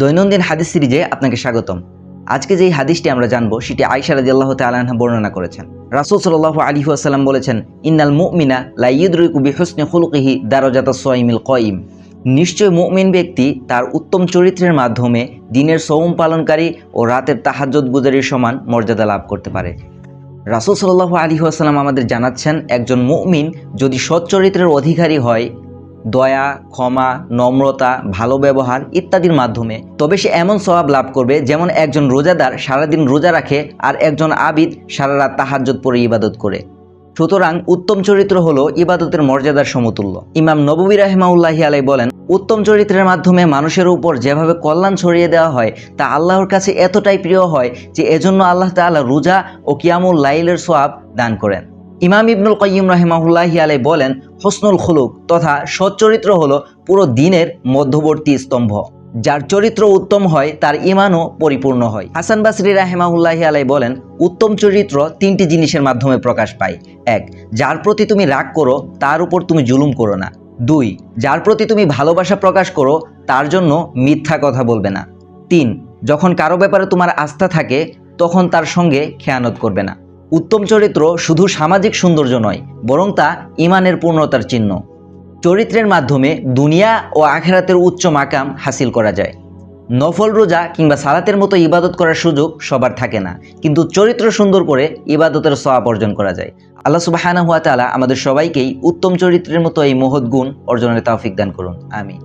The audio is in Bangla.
দৈনন্দিন হাদিস সিরিজে আপনাকে স্বাগতম। আজকে যেই হাদিসটি আমরা জানব, সেটি আয়সা রাজি আল্লাহ তালাহা বর্ণনা করেছেন। রাসুল সাল্লাহ আলী আসাল্লাম বলেছেন, ইন্নাল মুমিনা লাইয়ুদ্রিকু বিহুসনি খুলকিহি দারজাত সোয়াইমিল কয়িম। নিশ্চয় মুমিন ব্যক্তি তার উত্তম চরিত্রের মাধ্যমে দিনের সৌম পালনকারী ও রাতের তাহাজ্জুদ গুজারির সমান মর্যাদা লাভ করতে পারে। রাসুল সাল্লাহ আলী আসাল্লাম আমাদের জানাচ্ছেন, একজন মুমিন যদি সৎ চরিত্রের অধিকারী হয় দয়া, ক্ষমা, নম্রতা, ভালো ব্যবহার ইত্যাদির মাধ্যমে। তবে সে এমন স্বভাব লাভ করবে যেমন একজন রোজাদার সারাদিন রোজা রাখে আর একজন আবিদ সারা রাত তাহাজ্জত পরে ইবাদত করে। সুতরাং উত্তম চরিত্র হল ইবাদতের মর্যাদার সমতুল্য। ইমাম নববী রাহেমাউল্লাহি আলাই বলেন, উত্তম চরিত্রের মাধ্যমে মানুষের উপর যেভাবে কল্যাণ ছড়িয়ে দেওয়া হয়, তা আল্লাহর কাছে এতটাই প্রিয় হয় যে এজন্য আল্লাহ তাআলা রোজা ও কিয়ামুল লাইলের সোয়াব দান করেন। ইমাম ইবনুল কয়িম রাহিমাহুল্লাহি আলাই বলেন, হসনুল খুলুক তথা সচ্চরিত্র হলো পুরো দিনের মধ্যবর্তী স্তম্ভ। যার চরিত্র উত্তম হয়, তার ইমানও পরিপূর্ণ হয়। হাসান বাসরি রাহেমাহুল্লাহি আলাই বলেন, উত্তম চরিত্র তিনটি জিনিসের মাধ্যমে প্রকাশ পায়। এক, যার প্রতি তুমি রাগ করো, তার উপর তুমি জুলুম করো না। দুই, যার প্রতি তুমি ভালোবাসা প্রকাশ করো, তার জন্য মিথ্যা কথা বলবে না। তিন, যখন কারও ব্যাপারে তোমার আস্থা থাকে, তখন তার সঙ্গে খেয়ানত করবে না। উত্তম চরিত্র শুধু সামাজিক সৌন্দর্য নয়, বরং তা ইমানের পূর্ণতার চিহ্ন। চরিত্রের মাধ্যমে দুনিয়া ও আখেরাতের উচ্চ মাকাম হাসিল করা যায়। নফল রোজা কিংবা সালাতের মতো ইবাদত করার সুযোগ সবার থাকে না, কিন্তু চরিত্র সুন্দর করে ইবাদতের সওয়াব অর্জন করা যায়। আল্লাহ সুবাহানা হুয়া তালা আমাদের সবাইকেই উত্তম চরিত্রের মতো এই মহৎ গুণ অর্জনের তৌফিক দান করুন। আমি